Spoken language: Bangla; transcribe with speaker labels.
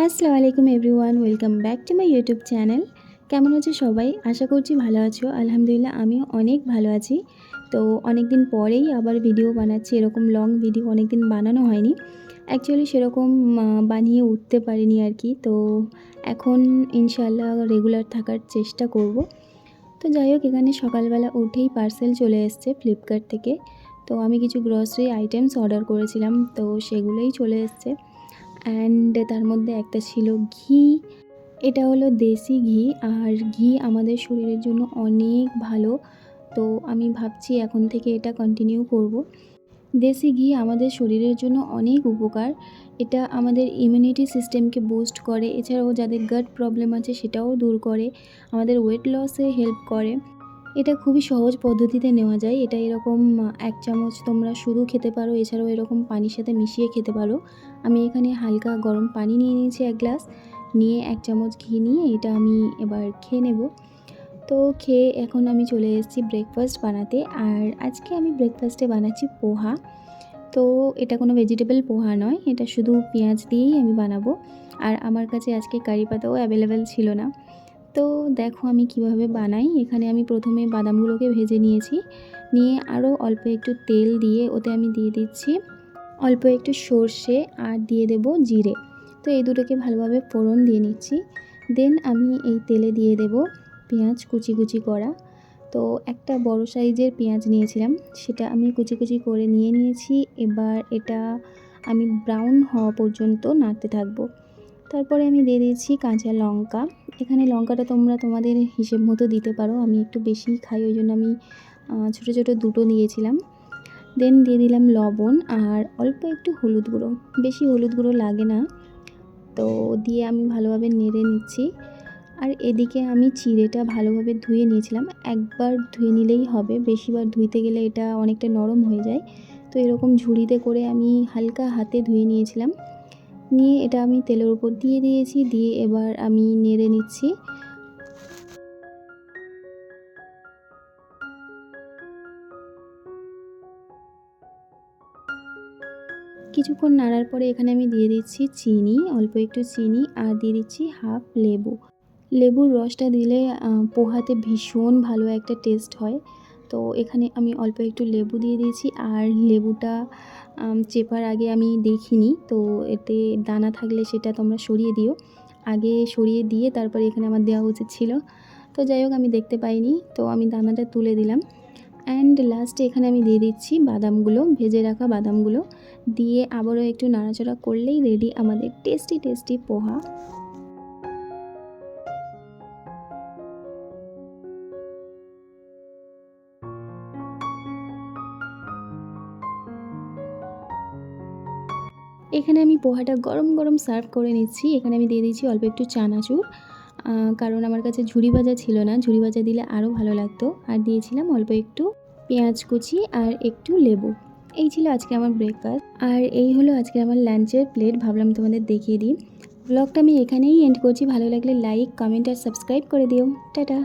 Speaker 1: আসসালামু আলাইকুম everyone, welcome back to my YouTube channel. কেমন আছো সবাই? আশা করছি ভালো আছো। আলহামদুলিল্লাহ, আমিও অনেক ভালো আছি। তো অনেক দিন পরেই আবার ভিডিও বানাচ্ছি, এরকম লং ভিডিও অনেক দিন বানানো হয়নি। অ্যাকচুয়ালি সেরকম বানিয়ে উঠতে পারিনি আর কি। তো এখন ইনশাল্লাহ রেগুলার থাকার চেষ্টা করব। তো যাই হোক, এখানে সকালবেলা উঠেই পার্সেল চলে এসছে ফ্লিপকার্ট থেকে। তো আমি কিছু গ্রসারি আইটেমস অর্ডার করেছিলাম। তো সেগুলোই চলে এসছে। অ্যান্ড তার মধ্যে একটা ছিল ঘি। এটা হলো দেশি ঘি আর ঘি আমাদের শরীরের জন্য অনেক ভালো। তো আমি ভাবছি এখন থেকে এটা কন্টিনিউ করব। দেশি ঘি আমাদের শরীরের জন্য অনেক উপকার। এটা আমাদের ইমিউনিটি সিস্টেমকে বুস্ট করে। এছাড়াও যাদের গাট প্রবলেম আছে সেটাও দূর করে। আমাদের ওয়েট লসে হেল্প করে। এটা খুবই সহজ পদ্ধতিতে নেওয়া যায়। এটা এরকম এক চামচ তোমরা শুধু খেতে পারো, এছাড়াও এরকম পানির সাথে মিশিয়ে খেতে পারো। আমি এখানে হালকা গরম পানি নিয়ে নিয়েছি এক গ্লাস। নিয়ে এক চামচ ঘি নিয়ে এটা আমি এবার খেয়ে নেব। তো খেয়ে এখন আমি চলে এসেছি ব্রেকফাস্ট বানাতে। আর আজকে আমি ব্রেকফাস্টে বানাচ্ছি পোহা। তো এটা কোনো ভেজিটেবল পোহা নয়, এটা শুধু পেঁয়াজ দিয়েই আমি বানাবো। আর আমার কাছে আজকে কারি পাতাও অ্যাভেলেবেল ছিল না। তো দেখো আমি কীভাবে বানাই। এখানে আমি প্রথমে বাদামগুলোকে ভেজে নিয়েছি। নিয়ে আরও অল্প একটু তেল দিয়ে ওতে আমি দিয়ে দিচ্ছি অল্প একটু সর্ষে আর দিয়ে দেব জিরে। তো এই দুটোকে ভালোভাবে ফোড়ন দিয়ে নিচ্ছি। দেন আমি এই তেলে দিয়ে দেব পেঁয়াজ কুচি কুচি করা। তো একটা বড় সাইজের পেঁয়াজ নিয়েছিলাম, সেটা আমি কুচি কুচি করে নিয়ে নিয়েছি। এবার এটা আমি ব্রাউন হওয়া পর্যন্ত নাড়তে থাকব। তারপরে আমি দিয়ে দিয়েছি কাঁচা লঙ্কা। এখানে লঙ্কাটা তোমরা তোমাদের হিসেব মতো দিতে পারো। আমি একটু বেশি খাই, ওই জন্য আমি ছোটো ছোটো দুটো নিয়েছিলাম। দেন দিয়ে দিলাম লবণ আর অল্প একটু হলুদ গুঁড়ো। বেশি হলুদ গুঁড়ো লাগে না। তো দিয়ে আমি ভালোভাবে নেড়ে নিচ্ছি। আর এদিকে আমি চিড়েটা ভালোভাবে ধুয়ে নিয়েছিলাম। একবার ধুয়ে নিলেই হবে। বেশিবার ধুইতে গেলে এটা অনেকটা নরম হয়ে যায়। তো এরকম ঝুড়িতে করে আমি হালকা হাতে ধুয়ে নিয়েছিলাম। নিয়ে এটা আমি তেলের উপর দিয়ে দিয়েছি, দিয়ে এবার আমি নেড়ে নিচ্ছি। কিছুক্ষণ নাড়ার পরে এখানে আমি দিয়ে দিচ্ছি চিনি, অল্প একটু চিনি, আর দিয়ে দিচ্ছি হাফ লেবু। লেবুর রসটা দিলে পোহাতে ভীষণ ভালো একটা টেস্ট হয়। তো এখানে আমি অল্প একটু লেবু দিয়ে দিয়েছি আর লেবুটা চেপার আগে আমি দেখিনি। তো এতে দানা থাকলে সেটা তোমরা সরিয়ে দিও। আগে সরিয়ে দিয়ে তারপরে এখানে আমার দেওয়া উচিত ছিল। তো যাই হোক, আমি দেখতে পাইনি। তো আমি দানাটা তুলে দিলাম। অ্যান্ড লাস্টে এখানে আমি দিয়ে দিচ্ছি বাদামগুলো, ভেজে রাখা বাদামগুলো। দিয়ে আবারও একটু নাড়াচাড়া করলেই রেডি আমাদের টেস্টি টেস্টি পোহা। এখানে আমি পোহাটা গরম গরম সার্ভ করে নিচ্ছি। এখানে আমি দিয়ে দিচ্ছি অল্প একটু চানাচুর। কারণ আমার কাছে ঝুড়ি ভাজা ছিল না। ঝুড়ি ভাজা দিলে আরও ভালো লাগতো। আর দিয়েছিলাম অল্প একটু পেঁয়াজ কুচি আর একটু লেবু। এই ছিল আজকে আমার ব্রেকফাস্ট আর এই হলো আজকে আমার লাঞ্চের প্লেট ভাবলাম তোমাদের দেখিয়ে দিই। ব্লগটা আমি এখানেই এন্ড করছি। ভালো লাগলে লাইক কমেন্ট আর সাবস্ক্রাইব করে দিও। টাটা!